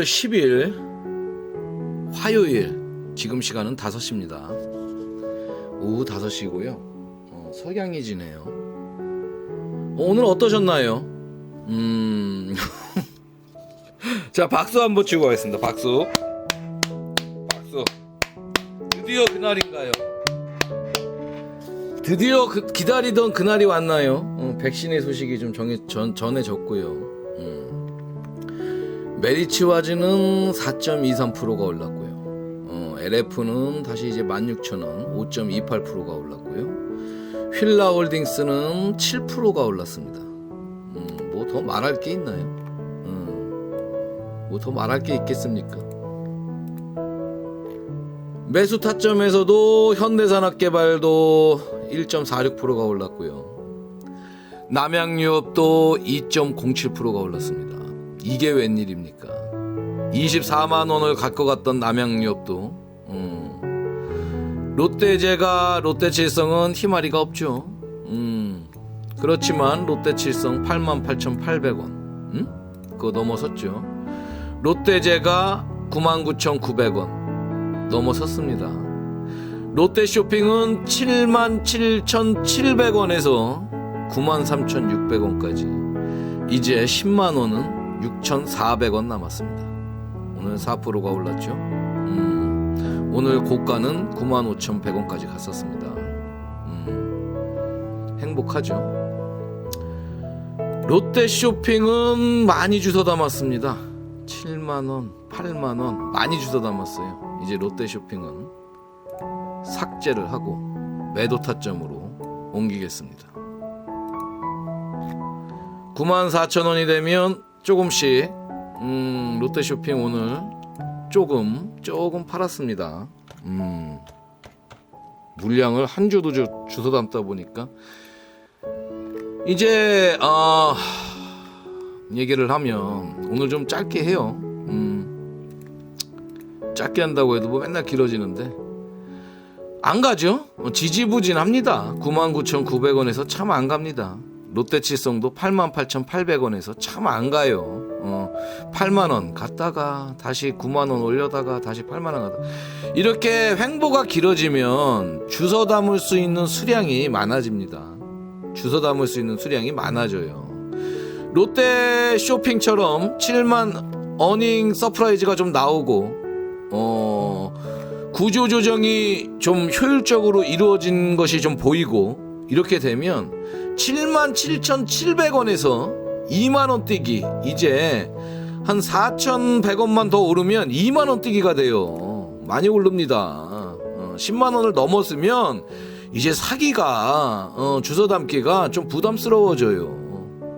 오늘은 11월 10일 화요일 지금 시간은 5시입니다. 오후 5시고요. 어, 석양이 지네요. 어, 오늘 어떠셨나요? 음. 자, 박수 한번 치고 가겠습니다. 박수. 박수. 드디어 그날인가요? 드디어 그, 기다리던 그날이 왔나요? 어, 백신의 소식이 좀 정해, 전, 전해졌고요. 음. 메리츠와즈는 4.23%가 올랐고요. 어, LF는 다시 이제 16,000원, 5.28%가 올랐고요. 휠라홀딩스는 7%가 올랐습니다. 음, 뭐 더 말할 게 있나요? 음, 뭐더 말할 게 있겠습니까? 매수 타점에서도 현대산업개발도 1.46%가 올랐고요. 남양유업도 2.07%가 올랐습니다. 이게 웬일입니까? 24만 원을 갖고 갔던 남양유업도 음. 롯데제가 롯데칠성은 희마리가 없죠. 음. 그렇지만 롯데칠성 88,800원. 음? 그거 넘어섰죠. 롯데제가 99,900원. 넘어섰습니다. 롯데쇼핑은 77,700원에서 93,600원까지 이제 10만 원은 6,400원 남았습니다. 오늘 4%가 올랐죠. 음, 오늘 고가는 95,100원까지 갔었습니다. 음, 행복하죠. 롯데 쇼핑은 많이 주워 담았습니다. 7만원, 8만원 많이 주워 담았어요. 이제 롯데 쇼핑은 삭제를 하고 매도 타점으로 옮기겠습니다. 94,000원이 되면 조금씩 음, 롯데쇼핑 오늘 조금 조금 팔았습니다. 음, 물량을 한 주도 주, 주워 담다 보니까 이제 아 얘기를 하면 오늘 좀 짧게 해요. 음, 짧게 한다고 해도 뭐 맨날 길어지는데 안 가죠? 어, 지지부진합니다. 99,900원에서 참 안 갑니다. 롯데칠성도 88,800원에서 참 안 가요. 어, 8만 원 갔다가 다시 9만 원 올려다가 다시 8만 원 가다. 이렇게 횡보가 길어지면 주워 담을 수 있는 수량이 많아집니다. 주워 담을 수 있는 수량이 많아져요. 롯데 쇼핑처럼 7만 어닝 서프라이즈가 좀 나오고 어 구조 조정이 좀 효율적으로 이루어진 것이 좀 보이고 이렇게 되면 7만 7,700원에서 2만 원 뛰기 이제 한 4,100원만 더 오르면 2만 원 뛰기가 돼요. 많이 오릅니다. 어, 10만 원을 넘었으면 이제 사기가 어, 주워 담기가 좀 부담스러워져요.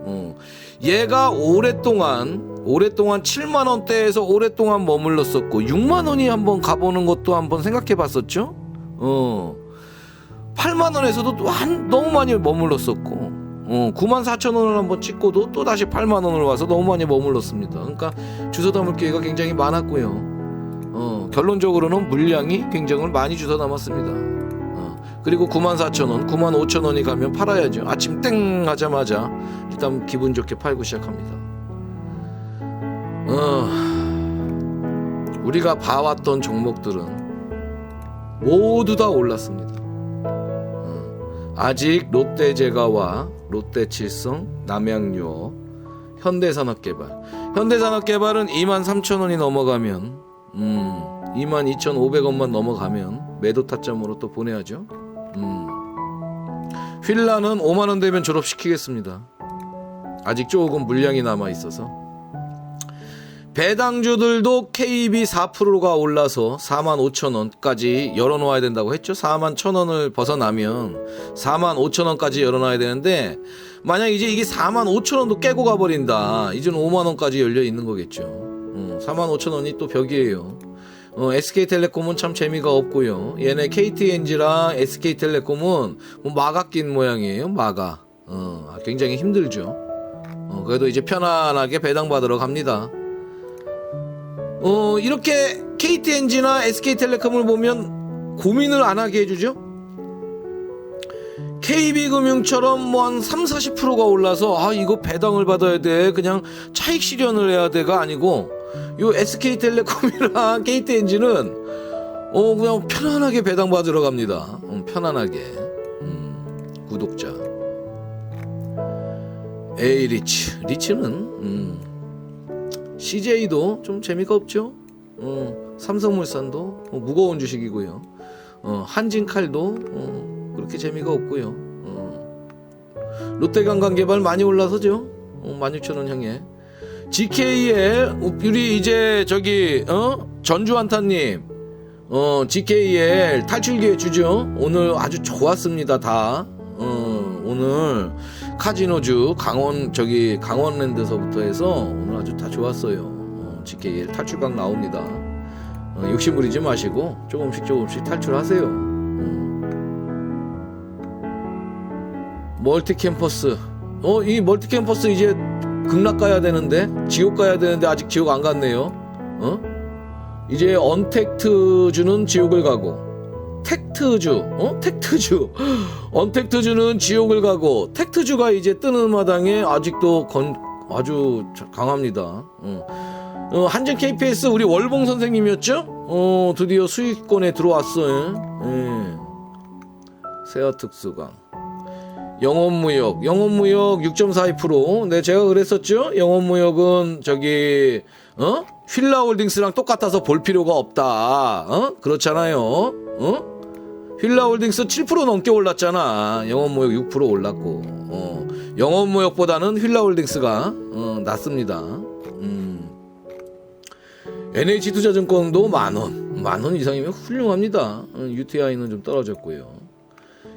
어, 얘가 오랫동안 오랫동안 7만 원대에서 오랫동안 머물렀었고 6만 원이 한번 가보는 것도 한번 생각해 봤었죠. 어. 8만 원에서도 또 한 너무 많이 머물렀었고 어, 9만 4천 원을 한번 찍고도 또 다시 8만 원을 와서 너무 많이 머물렀습니다. 그러니까 주워 담을 기회가 굉장히 많았고요. 어, 결론적으로는 물량이 굉장히 많이 주워 담았습니다. 어, 그리고 9만 4천 원, 9만 5천 원이 가면 팔아야죠. 아침 땡 하자마자 일단 기분 좋게 팔고 시작합니다. 어, 우리가 봐왔던 종목들은 모두 다 올랐습니다. 어, 아직 롯데제과와 롯데칠성, 남양유업, 현대산업개발. 현대산업개발은 2만 3천 원이 넘어가면, 음, 2만 2,500원만 넘어가면 매도 타점으로 또 보내야죠. 음. 휠라는 5만 원 되면 졸업시키겠습니다. 아직 조금 물량이 남아 있어서. 배당주들도 KB 4%가 올라서 4만 5천 원까지 열어놓아야 된다고 했죠. 4만 1천 원을 벗어나면 4만 5천 원까지 열어놔야 되는데 만약 이제 이게 4만 5천 원도 깨고 가버린다. 이제는 5만 원까지 열려 있는 거겠죠. 음, 4만 5천 원이 또 벽이에요. 어, SK텔레콤은 참 재미가 없고요. 얘네 KTNG랑 SK텔레콤은 뭐 마가 낀 모양이에요. 마가. 어, 굉장히 힘들죠. 어, 그래도 이제 편안하게 배당 받으러 갑니다. 어, 이렇게 KTNG나 SK텔레콤을 보면 고민을 안 하게 해주죠. KB금융처럼 뭐 한 3, 40%가 올라서 아 이거 배당을 받아야 돼. 그냥 차익 실현을 해야 돼가 아니고 요 SK텔레콤이랑 KT엔진은 어 그냥 편안하게 배당 받으러 갑니다. 음, 편안하게. 음, 구독자. 에이 리치. 리치는 음, CJ도 좀 재미가 없죠 어, 삼성물산도 어, 무거운 주식이고요 어, 한진칼도 어, 그렇게 재미가 없고요. 어. 롯데관광개발 많이 올라서죠. 어, 16,000원 향해. GKL 우리 이제 저기 어 전주 한타님 어 GKL 탈출기회 주죠. 오늘 아주 좋았습니다 다. 어 오늘 카지노주 강원 저기 강원랜드서부터 해서 오늘 아주 다 좋았어요. 어, GKL 탈출각 나옵니다. 어, 욕심 부리지 마시고 조금씩 조금씩 탈출하세요. 음. 멀티 캠퍼스. 어, 이 멀티 캠퍼스 이제 극락 가야 되는데 지옥 가야 되는데 아직 지옥 안 갔네요. 어? 이제 언택트 주는 지옥을 가고 텍트주, 어? 텍트주, 언택트주는 지옥을 가고 텍트주가 이제 뜨는 마당에 아직도 건 아주 강합니다. 어. 어, 한진 KPS 우리 월봉 선생님이었죠? 어, 드디어 수익권에 들어왔어요. 예. 세아 특수강. 영업무역, 영업무역 6.42%. 네, 제가 그랬었죠? 영업무역은 저기, 어? 휠라홀딩스랑 똑같아서 볼 필요가 없다. 어? 그렇잖아요. 어? 휠라홀딩스 7% 넘게 올랐잖아. 영업무역 6% 올랐고. 어. 영업무역보다는 휠라홀딩스가 어, 낫습니다. 음. NH투자증권도 만 원, 만 원 이상이면 훌륭합니다. 어, UTI는 좀 떨어졌고요.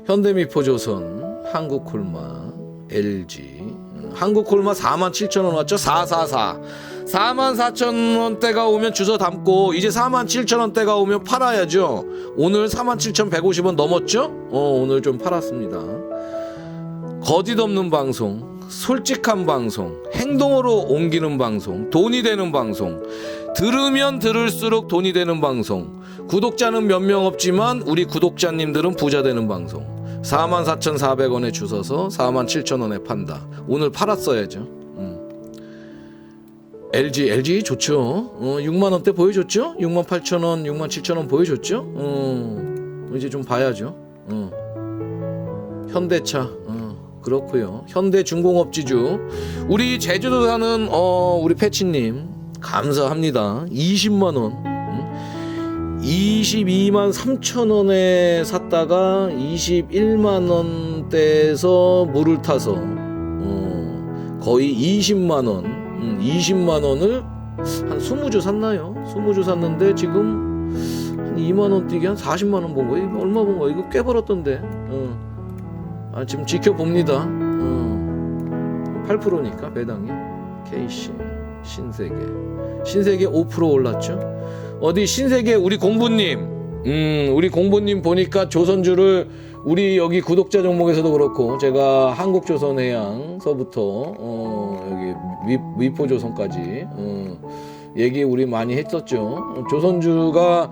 현대미포조선, 한국콜마, LG, 음, 한국콜마 4만 7천 원 왔죠? 444. 4만 4천 원대가 오면 주워 담고 이제 4만 7천 원대가 오면 팔아야죠. 오늘 4만 7천 150원 넘었죠? 어, 오늘 좀 팔았습니다. 거짓 없는 방송, 솔직한 방송, 행동으로 옮기는 방송, 돈이 되는 방송, 들으면 들을수록 돈이 되는 방송, 구독자는 몇 명 없지만 우리 구독자님들은 부자 되는 방송. 44,400원에 주워서 47,000원에 판다. 오늘 팔았어야죠. 음. LG, LG 좋죠. 어, 6만 원대 보여줬죠? 6만 8천 원, 6만 7천 원 보여줬죠? 어, 이제 좀 봐야죠. 어. 현대차, 어, 그렇고요. 현대중공업지주, 우리 제주도 사는 어, 우리 패치님 감사합니다. 20만 원. 음? 22만 3천 원에 샀다가 21만 원대에서 물을 타서 어, 거의 20만 원, 음, 20만 원을 한 20주 샀나요? 20주 샀는데 지금 한 2만 원 뛰게 한 40만 원 본 거예요. 이거 얼마 본 거야? 이거 꽤 벌었던데. 어. 아, 지금 지켜봅니다. 어. 8%니까 배당이 KC 신세계 신세계 5% 올랐죠. 어디 신세계 우리 공부님, 음, 우리 공부님 보니까 조선주를 우리 여기 구독자 종목에서도 그렇고 제가 한국조선해양서부터 어, 여기 위, 위포조선까지 어, 얘기 우리 많이 했었죠. 조선주가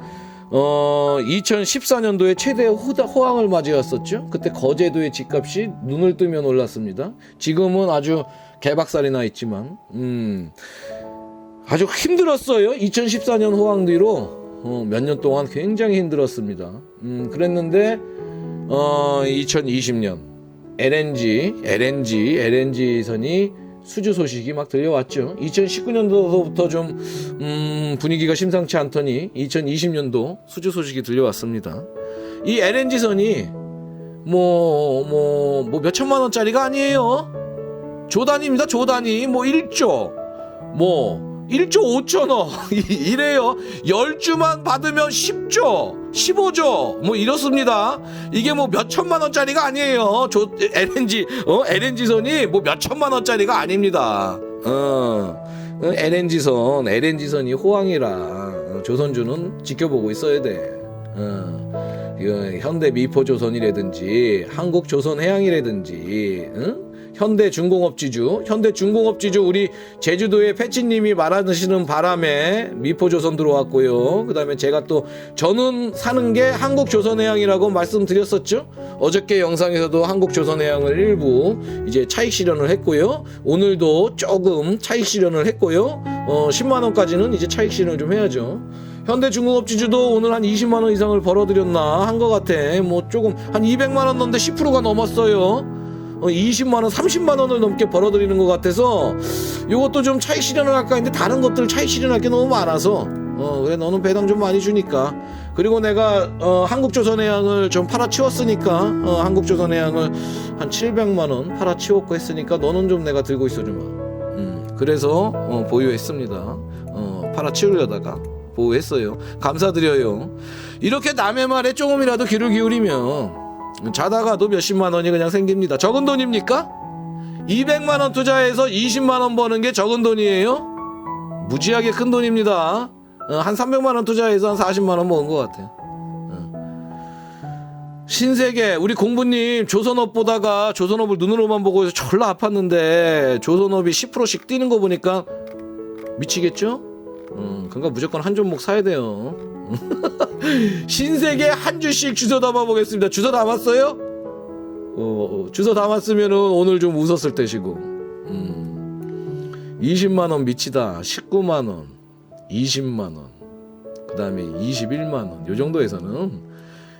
어 2014년도에 최대 호다, 호황을 맞이했었죠. 그때 거제도의 집값이 눈을 뜨면 올랐습니다. 지금은 아주 개박살이 나 있지만, 음, 아주 힘들었어요. 2014년 호황 뒤로 어, 몇 년 동안 굉장히 힘들었습니다. 음, 그랬는데 어, 2020년 LNG, LNG, LNG 선이 수주 소식이 막 들려왔죠. 2019년도부터 좀 음, 분위기가 심상치 않더니 2020년도 수주 소식이 들려왔습니다. 이 LNG 선이 뭐 뭐 뭐 몇 천만 원짜리가 아니에요. 조 단위입니다. 조 단위 뭐 1조 뭐 1조 5천억 이래요. 10주만 받으면 10조 15조. 뭐 이렇습니다. 이게 뭐 몇 천만 원짜리가 아니에요. 조 LNG 어? LNG선이 뭐 몇 천만 원짜리가 아닙니다. 어. LNG선 LNG선이 호황이라 어, 조선주는 지켜보고 있어야 돼. 어. 이거 현대 미포 조선이라든지 한국 조선 해양이라든지 응? 현대중공업지주, 현대중공업지주 우리 제주도의 패치님이 말하시는 바람에 미포조선 들어왔고요. 그 다음에 제가 또 저는 사는 게 한국조선해양이라고 말씀드렸었죠. 어저께 영상에서도 한국조선해양을 일부 이제 차익 실현을 했고요. 오늘도 조금 차익 실현을 했고요. 어 10만 원까지는 이제 차익 실현을 좀 해야죠. 현대중공업지주도 오늘 한 20만 원 이상을 벌어들였나 한 것 같아. 뭐 조금 한 200만 원 넘는데 10%가 넘었어요. 어, 20만 원, 30만 원을 넘게 벌어들이는 것 같아서 이것도 좀 차익 실현을 할까 했는데 다른 것들 차익 실현할 게 너무 많아서 어 그래 너는 배당 좀 많이 주니까 그리고 내가 어 한국조선해양을 좀 팔아치웠으니까 어 한국조선해양을 한 700만 원 팔아치웠고 했으니까 너는 좀 내가 들고 있어 주마. 음 그래서 어, 보유했습니다. 어 팔아치우려다가 보호했어요. 감사드려요. 이렇게 남의 말에 조금이라도 귀를 기울이면 자다가도 몇십만 원이 그냥 생깁니다. 적은 돈입니까? 200만 원 투자해서 20만 원 버는 게 적은 돈이에요? 무지하게 큰 돈입니다. 어, 한 300만 원 투자해서 한 40만 원 먹은 것 같아요. 어. 신세계 우리 공부님 조선업 보다가 조선업을 눈으로만 보고 해서 졸라 아팠는데 조선업이 10%씩 뛰는 거 보니까 미치겠죠? 음, 그러니까 무조건 한 종목 사야 돼요. 신세계 한 주씩 주소 담아 보겠습니다. 주소 담았어요? 어, 어, 주소 담았으면은 오늘 좀 웃었을 때시고. 음, 20만 원 미치다. 19만 원, 20만 원, 그다음에 21만 원. 요 정도에서는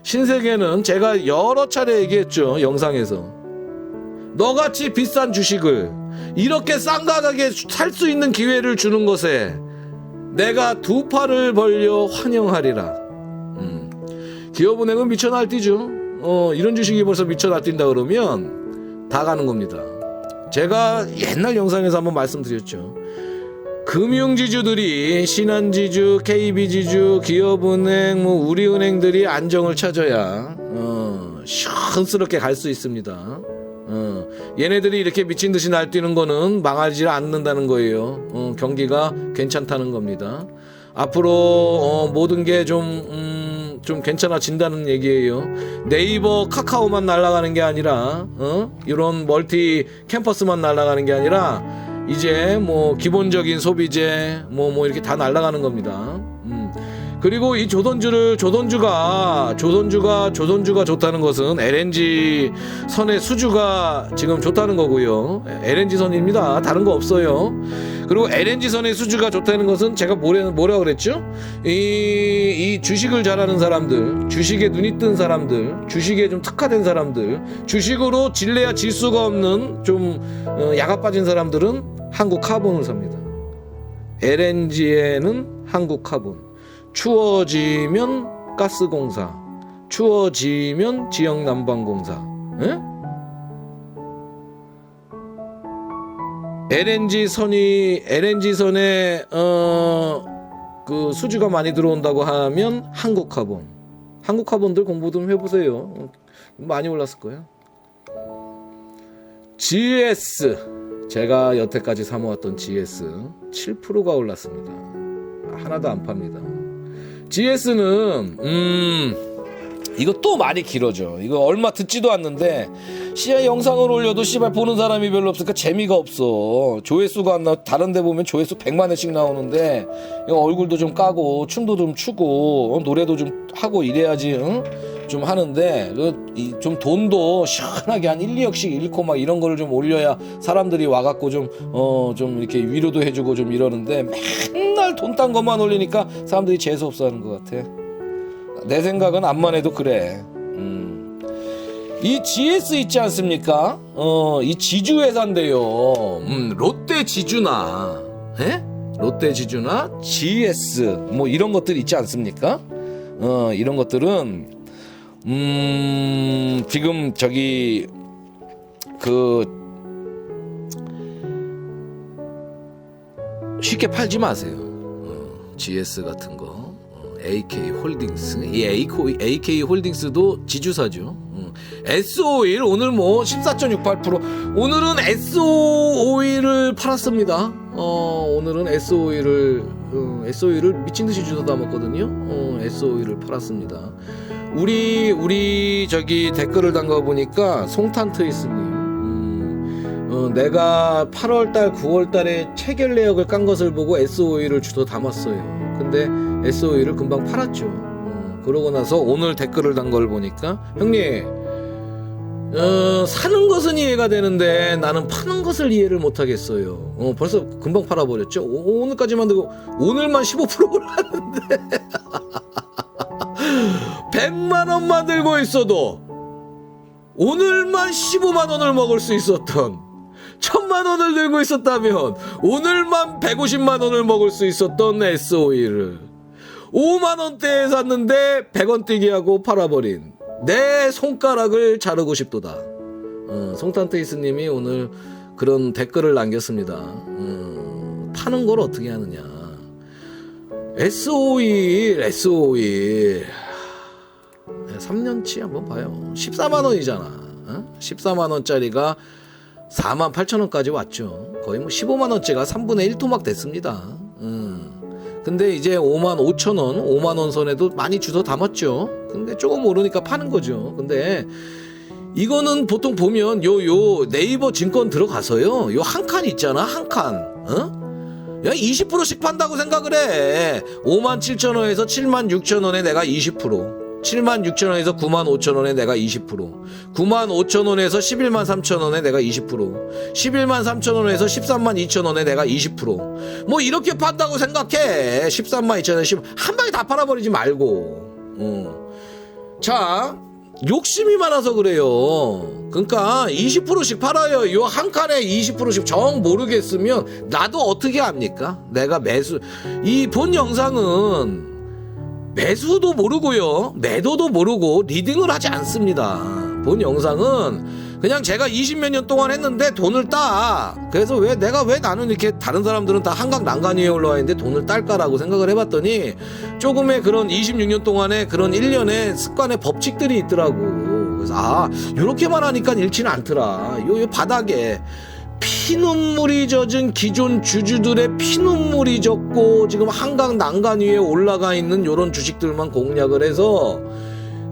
신세계는 제가 여러 차례 얘기했죠. 영상에서. 너같이 비싼 주식을 이렇게 싼 가격에 살 수 있는 기회를 주는 것에 내가 두 팔을 벌려 환영하리라. 음. 기업은행은 미쳐 날뛰죠. 어, 이런 주식이 벌써 미쳐 날뛴다 그러면 다 가는 겁니다. 제가 옛날 영상에서 한번 말씀드렸죠. 금융지주들이 신한지주, KB지주, 기업은행, 뭐 우리은행들이 안정을 찾아야 어, 시원스럽게 갈 수 있습니다. 어, 얘네들이 이렇게 미친 듯이 날뛰는 거는 망하지 않는다는 거예요. 어, 경기가 괜찮다는 겁니다. 앞으로 어, 모든 게좀 음, 좀 괜찮아진다는 얘기예요. 네이버, 카카오만 날아가는 게 아니라 어? 이런 멀티 캠퍼스만 날아가는 게 아니라 이제 뭐 기본적인 소비재 뭐뭐 이렇게 다 날아가는 겁니다. 음. 그리고 이 조선주를 조선주가 조선주가 조선주가 좋다는 것은 LNG 선의 수주가 지금 좋다는 거고요. LNG 선입니다. 다른 거 없어요. 그리고 LNG 선의 수주가 좋다는 것은 제가 뭐라 뭐라 그랬죠? 이, 이 주식을 잘하는 사람들, 주식에 눈이 뜬 사람들, 주식에 좀 특화된 사람들, 주식으로 질래야 질 수가 없는 좀 어, 야가 빠진 사람들은 한국 카본을 삽니다. LNG에는 한국 카본. 추워지면 가스공사, 추워지면 지역난방공사. 에? LNG 선이 LNG 선에 어 그 수주가 많이 들어온다고 하면 한국 카본. 한국 카본들 공부 좀 해보세요. 어, 많이 올랐을 거예요. GS 제가 여태까지 사모았던 GS 7%가 올랐습니다. 하나도 안 팝니다. GS는 음 이거 또 말이 길어져. 이거 얼마 듣지도 않는데 시야 영상을 올려도 씨발 보는 사람이 별로 없으니까 재미가 없어. 조회수가 안 나. 다른 데 보면 조회수 100만 회씩 나오는데 얼굴도 좀 까고 춤도 좀 추고 어, 노래도 좀 하고 이래야지 응? 좀 하는데 그좀 돈도 시원하게 한 1, 2억씩 잃고 막 이런 거를 좀 올려야 사람들이 와갖고 좀어좀 이렇게 위로도 해주고 좀 이러는데 맨 날 돈 딴 것만 올리니까 사람들이 재수 없어 하는 것 같아. 내 생각은 암만 해도 그래. 음. 이 GS 있지 않습니까? 어, 이 지주 회사인데요. 음, 롯데 지주나, 에? 롯데 지주나 GS 뭐 이런 것들 있지 않습니까? 어, 이런 것들은 음, 지금 저기 그 쉽게 팔지 마세요. 어, GS 같은 거. 어, AK 홀딩스. 이 AK, AK 홀딩스도 지주사죠. 어, S51 오늘 뭐 14.68% 오늘은 S51을 팔았습니다. 어, 오늘은 S51을 어, S51을 미친 듯이 주워 담았거든요. 어, S51을 팔았습니다. 우리 우리 저기 댓글을 담가 보니까 송탄 트이스님 음, 어, 내가 8월달, 9월달에 체결 내역을 깐 것을 보고 SOE를 주워 담았어요. 근데 SOE를 금방 팔았죠. 어, 그러고 나서 오늘 댓글을 단 걸 보니까 형님, 어, 사는 것은 이해가 되는데 나는 파는 것을 이해를 못 하겠어요. 어, 벌써 금방 팔아버렸죠. 오, 늘까지만 들고 오늘만 15% 올랐는데 100만 원만 들고 있어도 오늘만 15만 원을 먹을 수 있었던 천만 원을 들고 있었다면 오늘만 150만 원을 먹을 수 있었던 SOE를 5만 원대에 샀는데 100원 뛰기 하고 팔아버린 내 손가락을 자르고 싶도다. 어, 송탄테이스님이 오늘 그런 댓글을 남겼습니다. 어, 파는 걸 어떻게 하느냐. SOE, SOE. 3년치 한번 봐요. 14만 원이잖아. 어? 14만 원짜리가 4만 8천 원까지 왔죠. 거의 뭐 15만 원째가 3분의 1 토막 됐습니다. 음. 근데 이제 5만 5천 원, 5만 원 선에도 많이 주워 담았죠. 근데 조금 오르니까 파는 거죠. 근데 이거는 보통 보면 요 요 네이버 증권 들어가서요. 요 한 칸 있잖아. 한 칸. 어? 야 20%씩 판다고 생각을 해. 5만 7천 원에서 7만 6천 원에 내가 20%. 7만 6천 원에서 9만 5천 원에 내가 20%, 9만 5천 원에서 11만 3천 원에 내가 20%, 11만 3천 원에서 13만 2천 원에 내가 20%. 뭐 이렇게 판다고 생각해. 13만 2천 원에 10, 한 방에 다 팔아버리지 말고. 어. 자, 욕심이 많아서 그래요. 그러니까 20%씩 팔아요. 요 한 칸에 20%씩 정 모르겠으면 나도 어떻게 합니까? 내가 매수 이 본 영상은 매수도 모르고요. 매도도 모르고 리딩을 하지 않습니다. 본 영상은 그냥 제가 20몇 년 동안 했는데 돈을 따. 그래서 왜 내가 왜 나는 이렇게 다른 사람들은 다 한강 난간 위에 올라와 있는데 돈을 딸까라고 생각을 해봤더니 조금의 그런 26년 동안의 그런 일련의 습관의 법칙들이 있더라고. 그래서 아 요렇게만 하니까 잃지는 않더라. 요, 요 바닥에 피눈물이 젖은 기존 주주들의 피눈물이 젖고 지금 한강 난간 위에 올라가 있는 요런 주식들만 공략을 해서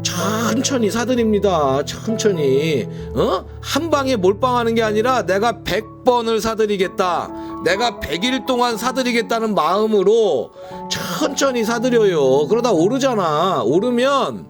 천천히 사드립니다. 천천히. 어? 한 방에 몰빵하는 게 아니라 내가 100번을 사드리겠다. 내가 100일 동안 사드리겠다는 마음으로 천천히 사드려요. 그러다 오르잖아. 오르면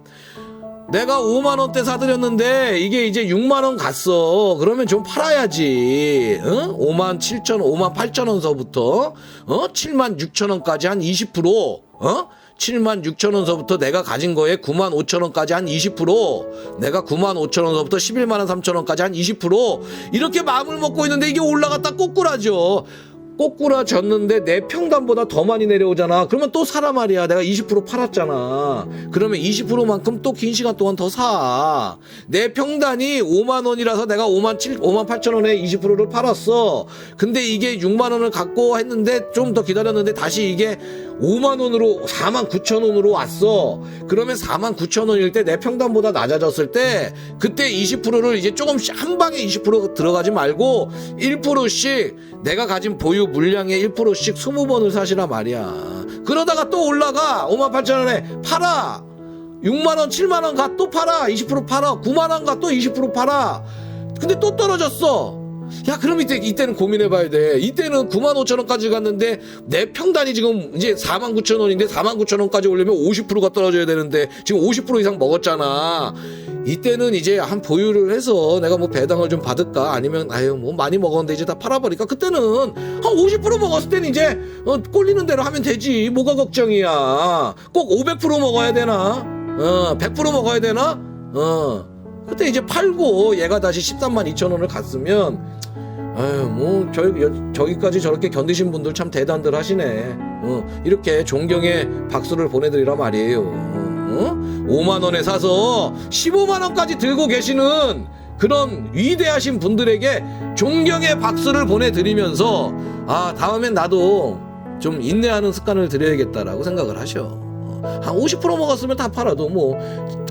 내가 5만 원대 사드렸는데 이게 이제 6만 원 갔어. 그러면 좀 팔아야지. 어? 5만 7천, 5만 8천 원서부터 어? 7만 6천 원까지 한 20%. 어? 7만 6천 원서부터 내가 가진 거에 9만 5천 원까지 한 20%. 내가 9만 5천 원서부터 11만 원 3천 원까지 한 20%. 이렇게 마음을 먹고 있는데 이게 올라갔다 꼬꾸라져. 꼬꾸라졌는데 내 평단보다 더 많이 내려오잖아. 그러면 또 사라 말이야. 내가 20% 팔았잖아. 그러면 20%만큼 또 긴 시간 동안 더 사. 내 평단이 5만 원이라서 내가 5만 7, 5만 8천 원에 20%를 팔았어. 근데 이게 6만 원을 갖고 했는데 좀 더 기다렸는데 다시 이게 5만 원으로 4만 9천 원으로 왔어. 그러면 4만 9천 원일 때 내 평단보다 낮아졌을 때 그때 20%를 이제 조금씩 한 방에 20% 들어가지 말고 1%씩 내가 가진 보유 물량의 1%씩 20번을 사시라 말이야. 그러다가 또 올라가 5만 8천 원에 팔아. 6만 원, 7만 원 가 또 팔아. 20% 팔아. 9만 원 가 또 20% 팔아. 근데 또 떨어졌어. 야, 그럼 이때, 이때는 고민해봐야 돼. 이때는 9만 5천 원까지 갔는데, 내 평단이 지금 이제 4만 9천 원인데, 4만 9천 원까지 올려면 50%가 떨어져야 되는데, 지금 50% 이상 먹었잖아. 이때는 이제 한 보유를 해서 내가 뭐 배당을 좀 받을까? 아니면, 아유, 뭐 많이 먹었는데 이제 다 팔아버리니까, 그때는 한 50% 먹었을 때는 이제, 어, 꼴리는 대로 하면 되지. 뭐가 걱정이야. 꼭 500% 먹어야 되나? 어, 100% 먹어야 되나? 어. 그때 이제 팔고 얘가 다시 13만 2천 원을 갔으면 아유 뭐 저, 여- 저기까지 저렇게 견디신 분들 참 대단들 하시네 어, 이렇게 존경의 박수를 보내드리라 말이에요 어? 5만 원에 사서 15만 원까지 들고 계시는 그런 위대하신 분들에게 존경의 박수를 보내드리면서 아 다음엔 나도 좀 인내하는 습관을 들여야겠다라고 생각을 하셔 어, 한50% 먹었으면 다 팔아도 뭐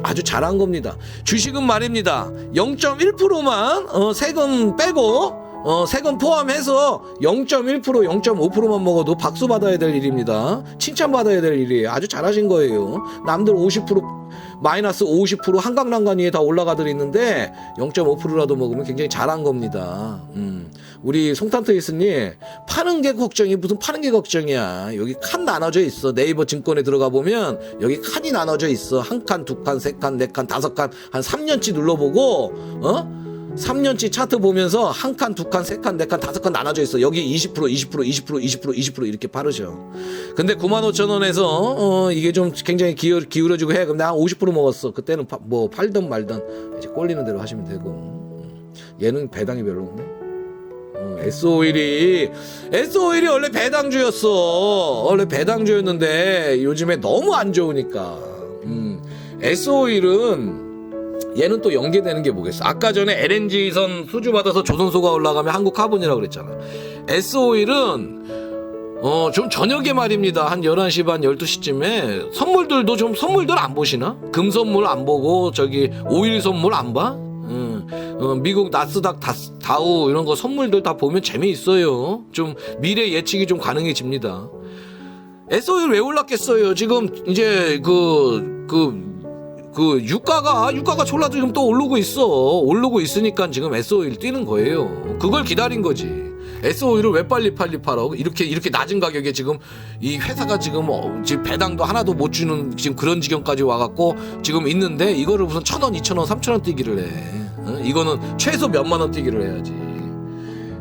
아주 잘한 겁니다. 주식은 말입니다. 0.1%만 어, 세금 빼고 어, 세금 포함해서 0.1% 0.5%만 먹어도 박수 받아야 될 일입니다 칭찬 받아야 될 일이에요 아주 잘하신 거예요 남들 50% 마이너스 50% 한강난간 위에 다 올라가들 있는데 0.5%라도 먹으면 굉장히 잘한 겁니다. 음. 우리 송탄트이스님 파는 게 걱정이 무슨 파는 게 걱정이야. 여기 칸 나눠져 있어. 네이버 증권에 들어가 보면 여기 칸이 나눠져 있어. 한 칸, 두 칸, 세 칸, 네 칸, 다섯 칸 한 3년치 눌러보고 어? 3년치 차트 보면서 한 칸, 두 칸, 세 칸, 네 칸, 다섯 칸 나눠져 있어. 여기 20%, 20%, 20%, 20%, 20% 이렇게 파르셔. 근데 95,000원에서 어, 이게 좀 굉장히 기울, 기울어지고 해. 그럼 내가 50% 먹었어. 그때는 파- 뭐 팔든 말든 이제 꼴리는 대로 하시면 되고. 음. 얘는 배당이 별로 없네. 어, S51이 S51이 원래 배당주였어. 원래 배당주였는데 요즘에 너무 안 좋으니까. 음. S51은 얘는 또 연계되는 게 뭐겠어? 아까 전에 LNG선 수주 받아서 조선소가 올라가면 한국 카본이라고 그랬잖아. S51은 어, 좀 저녁에 말입니다. 한 11시 반, 12시쯤에 선물들도 좀 선물들 안 보시나? 금 선물 안 보고 저기 오일 선물 안 봐? 응. 어, 미국 나스닥 다, 다우 이런 거 선물들 다 보면 재미있어요. 좀 미래 예측이 좀 가능해집니다. S51 왜 올랐겠어요? 지금 이제 그, 그, 그 유가가 유가가 졸라 지금 또 오르고 있어. 오르고 있으니까 지금 S51 뛰는 거예요. 그걸 기다린 거지. S51을 왜 빨리 빨리 팔아? 이렇게 이렇게 낮은 가격에 지금 이 회사가 지금 어, 지금 배당도 하나도 못 주는 지금 그런 지경까지 와갖고 지금 있는데 이거를 무슨 천 원, 이천 원, 삼천 원 뛰기를 해. 어? 이거는 최소 몇만 원 뛰기를 해야지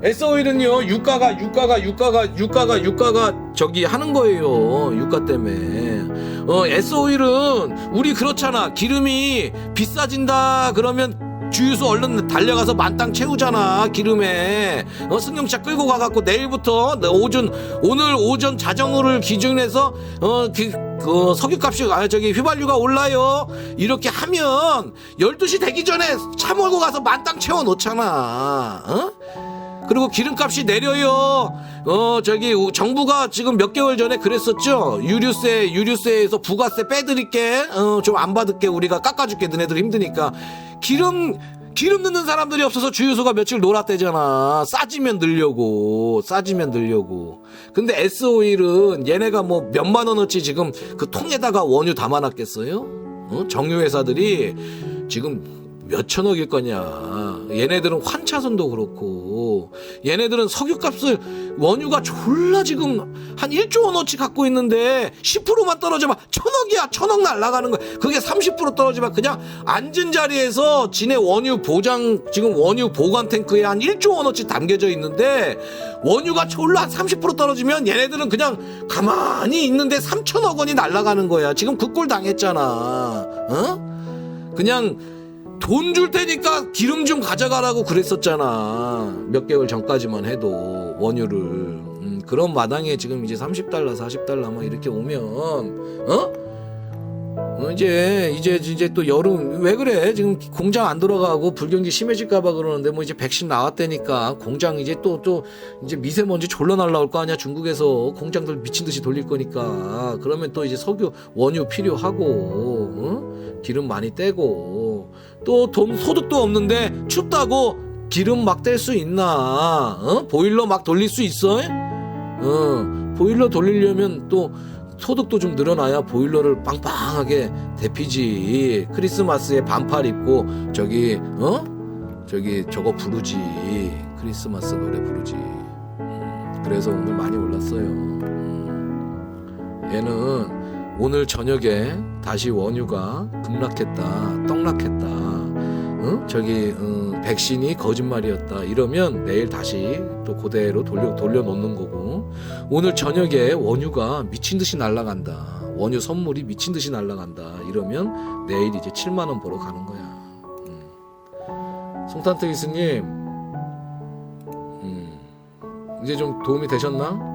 S51은요 유가가 유가가 유가가 유가가 유가가 저기 하는 거예요 유가 때문에. 어 S51은 우리 그렇잖아. 기름이 비싸진다 그러면 주유소 얼른 달려가서 만땅 채우잖아 기름에. 어 승용차 끌고 가갖고 내일부터 오전 오늘 오전 자정을 기준해서 어 그 그 석유값이 아 저기 휘발유가 올라요. 이렇게 하면 12시 되기 전에 차 몰고 가서 만땅 채워 놓잖아. 어? 그리고 기름값이 내려요. 어 저기 우- 정부가 지금 몇 개월 전에 그랬었죠. 유류세 유류세에서 부가세 빼드릴게. 어 좀 안 받을게 우리가 깎아줄게. 너네들 힘드니까 기름 기름 넣는 사람들이 없어서 주유소가 며칠 놀았대잖아. 싸지면 늘려고 싸지면 늘려고. 근데 S51은 얘네가 뭐 몇만 원어치 지금 그 통에다가 원유 담아놨겠어요? 어? 정유 회사들이 지금 몇 천억일 거냐. 얘네들은 환차선도 그렇고, 얘네들은 석유값을 원유가 졸라 지금 한 1조 원어치 갖고 있는데 10%만 떨어져봐. 천억이야. 천억 날라가는 거야. 그게 30% 떨어지면 그냥 앉은 자리에서 지네 원유 보장, 지금 원유 보관 탱크에 한 1조 원어치 담겨져 있는데 원유가 졸라 30% 떨어지면 얘네들은 그냥 가만히 있는데 3천억 원이 날라가는 거야. 지금 그 꼴 당했잖아. 어? 그냥 돈 줄 테니까 기름 좀 가져가라고 그랬었잖아. 몇 개월 전까지만 해도 원유를. 음, 그런 마당에 지금 이제 30달러, 40달러 막 이렇게 오면 어? 어, 이제 이제 이제 또 여름 왜 그래 지금 공장 안 돌아가고 불경기 심해질까봐 그러는데 뭐 이제 백신 나왔다니까 공장 이제 또또 이제 미세먼지 졸라 날라올 거 아니야 중국에서 공장들 미친 듯이 돌릴 거니까 그러면 또 이제 석유 원유 필요하고 어? 기름 많이 떼고 또 돈 소득도 없는데 춥다고 기름 막뗄수 있나? 어? 보일러 막 돌릴 수 있어? 어 보일러 돌리려면 또 소득도 좀 늘어나야 보일러를 빵빵하게 데피지. 크리스마스에 반팔 입고 저기 어? 저기 저거 부르지. 크리스마스 노래 부르지. 음, 그래서 오늘 많이 올랐어요. 음, 얘는 오늘 저녁에 다시 원유가 급락했다 떡락했다 어? 저기 어, 백신이 거짓말이었다 이러면 내일 다시 또 그대로 돌려 돌려놓는 거고 오늘 저녁에 원유가 미친 듯이 날아간다. 원유 선물이 미친 듯이 날아간다. 이러면 내일 이제 7만 원 벌어 가는 거야. 음. 송탄트 기스님, 음. 이제 좀 도움이 되셨나?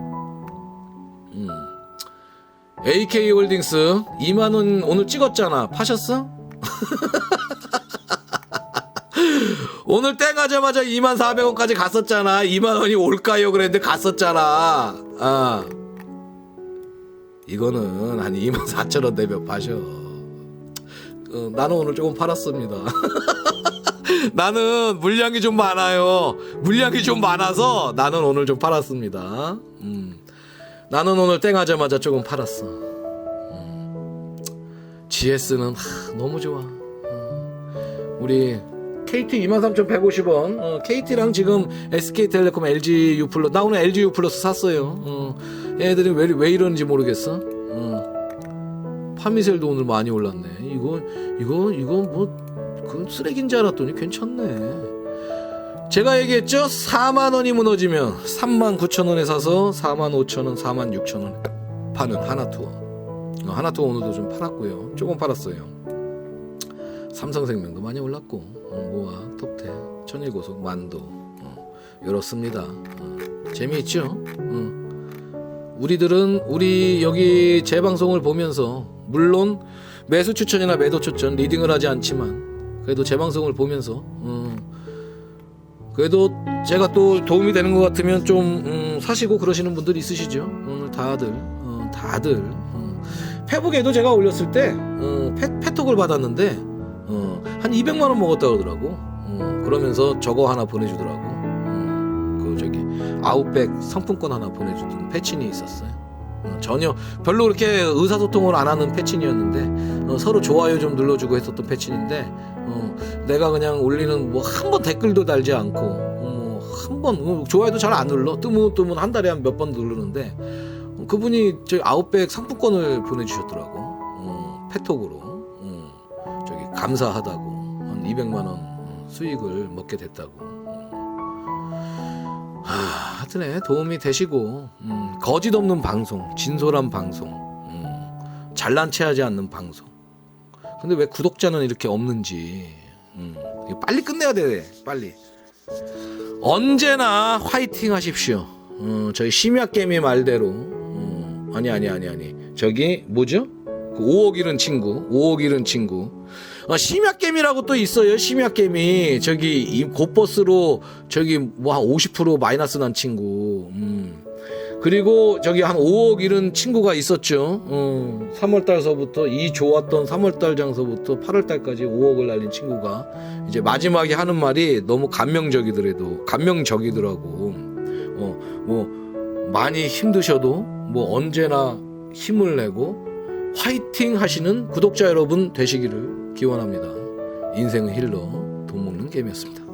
음. AK 홀딩스 2만 원 오늘 찍었잖아. 파셨어? 오늘 땡하자마자 2만 400원까지 갔었잖아. 2만 원이 올까요? 그랬는데 갔었잖아. 아. 이거는 한 2만 4천 원 되면 파셔. 어, 나는 오늘 조금 팔았습니다. 나는 물량이 좀 많아요. 물량이 좀 많아서 나는 오늘 좀 팔았습니다. 음. 나는 오늘 땡하자마자 조금 팔았어. 음. GS는 하, 너무 좋아. 어. 우리 KT 23,150원. 어, KT랑 지금 SK텔레콤 LG U 플러스. 나 오늘 LG U 플러스 샀어요. 어. 애들이 왜, 왜 이러는지 모르겠어. 어. 파미셀도 오늘 많이 올랐네. 이거 이거 이거 뭐 그 쓰레기인 줄 알았더니 괜찮네. 제가 얘기했죠. 4만 원이 무너지면 3만 9천 원에 사서 4만 5천 원, 4만 6천 원 파는 하나투어. 어, 하나투어 오늘도 좀 팔았고요. 조금 팔았어요. 삼성생명도 많이 올랐고 어, 모아, 톱테, 천일고속, 만도 어, 이렇습니다. 어, 재미있죠? 어. 우리들은 우리 여기 제 방송을 보면서 물론 매수 추천이나 매도 추천 리딩을 하지 않지만 그래도 제 방송을 보면서 어, 그래도 제가 또 도움이 되는 것 같으면 좀 음, 사시고 그러시는 분들 있으시죠? 오늘 다들 어, 다들 어. 페북에도 제가 올렸을 때 어, 페, 페톡을 받았는데 어, 한 200만 원 먹었다 그러더라고. 어, 그러면서 저거 하나 보내주더라고. 어, 그 저기 아웃백 상품권 하나 보내주던 패친이 있었어요. 어, 전혀 별로 그렇게 의사소통을 안 하는 패친이었는데 어, 서로 좋아요 좀 눌러주고 했었던 패친인데 어, 내가 그냥 올리는 뭐 한 번 댓글도 달지 않고 어, 한번 어, 좋아요도 잘 안 눌러. 뜨문뜨문 한 달에 한 몇 번 누르는데 어, 그분이 저희 아웃백 상품권을 보내주셨더라고. 어, 페톡으로. 어, 저기 감사하다고 한 200만 원 어, 수익을 먹게 됐다고. 어. 하, 하여튼에 도움이 되시고 음, 거짓 없는 방송 진솔한 방송 음, 잘난 체하지 않는 방송 근데 왜 구독자는 이렇게 없는지. 음, 빨리 끝내야 돼 빨리. 언제나 화이팅 하십시오. 어, 저희 심야게임의 말대로. 어, 아니 아니 아니 아니. 저기 뭐죠? 그 5억 잃은 친구 5억 잃은 친구. 어, 심야게임이라고 또 있어요 심야게임이. 저기 이 고버스로 저기 뭐 한 50% 마이너스 난 친구. 음. 그리고 저기 한 5억 잃은 친구가 있었죠. 어, 3월달서부터 이 좋았던 3월달 장서부터 8월달까지 5억을 날린 친구가 이제 마지막에 하는 말이 너무 감명적이더라도 감명적이더라고. 어, 뭐 많이 힘드셔도 뭐 언제나 힘을 내고 화이팅 하시는 구독자 여러분 되시기를 기원합니다. 인생은 힐러 돈 먹는 게임이었습니다.